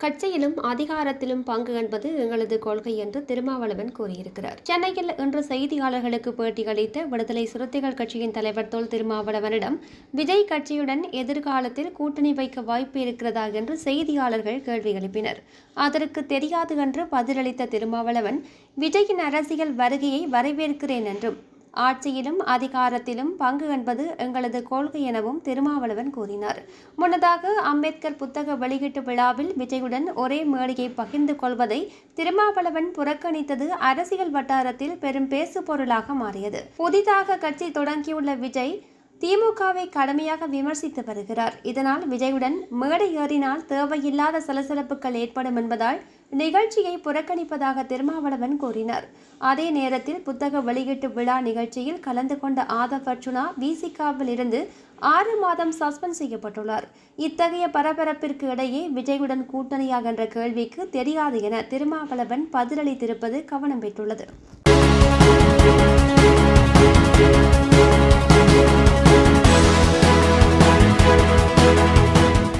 கட்சியிலும் அதிகாரத்திலும் பங்கு என்பது எங்களது கொள்கை என்று திருமாவளவன் கூறியிருக்கிறார். சென்னையில் இன்று செய்தியாளர்களுக்கு பேட்டியளித்த விடுதலை சிறுத்தைகள் கட்சியின் தலைவர் தொல் திருமாவளவனிடம் விஜய் கட்சியுடன் எதிர்காலத்தில் கூட்டணி வைக்க வாய்ப்பு இருக்கிறதா? என்று செய்தியாளர்கள் கேள்வி எழுப்பினர். அதற்கு தெரியாது என்று பதிலளித்த திருமாவளவன் விஜயின் அரசியல் வருகையை வரவேற்கிறேன் என்றும் ஆட்சியிலும் அதிகாரத்திலும் பங்கு என்பது எங்களது கொள்கை எனவும் திருமாவளவன் கூறினார். முன்னதாக அம்பேத்கர் புத்தக வெளியீட்டு விழாவில் விஜயுடன் ஒரே மேடையை பகிர்ந்து கொள்வதை திருமாவளவன் புறக்கணித்தது அரசியல் வட்டாரத்தில் பெரும் பேசு பொருளாக மாறியது. புதிதாக கட்சி தொடங்கியுள்ள விஜய் திமுகவை கடுமையாக விமர்சித்து வருகிறார். இதனால் விஜயுடன் மேடை ஏறினால் தேவையில்லாத சலசலப்புகள் ஏற்படும் என்பதால் நிகழ்ச்சியை புறக்கணிப்பதாக திருமாவளவன் கூறினார். அதே நேரத்தில் புத்தக வெளியீட்டு விழா நிகழ்ச்சியில் கலந்து கொண்ட ஆதவ் அர்ஜுனா விசிகாவில் இருந்து ஆறு மாதம் சஸ்பெண்ட் செய்யப்பட்டுள்ளார். இத்தகைய பரபரப்பிற்கு இடையே விஜயுடன் கூட்டணியாக என்ற கேள்விக்கு தெரியாது என திருமாவளவன் பதிலளித்திருப்பது கவனம் பெற்றுள்ளது.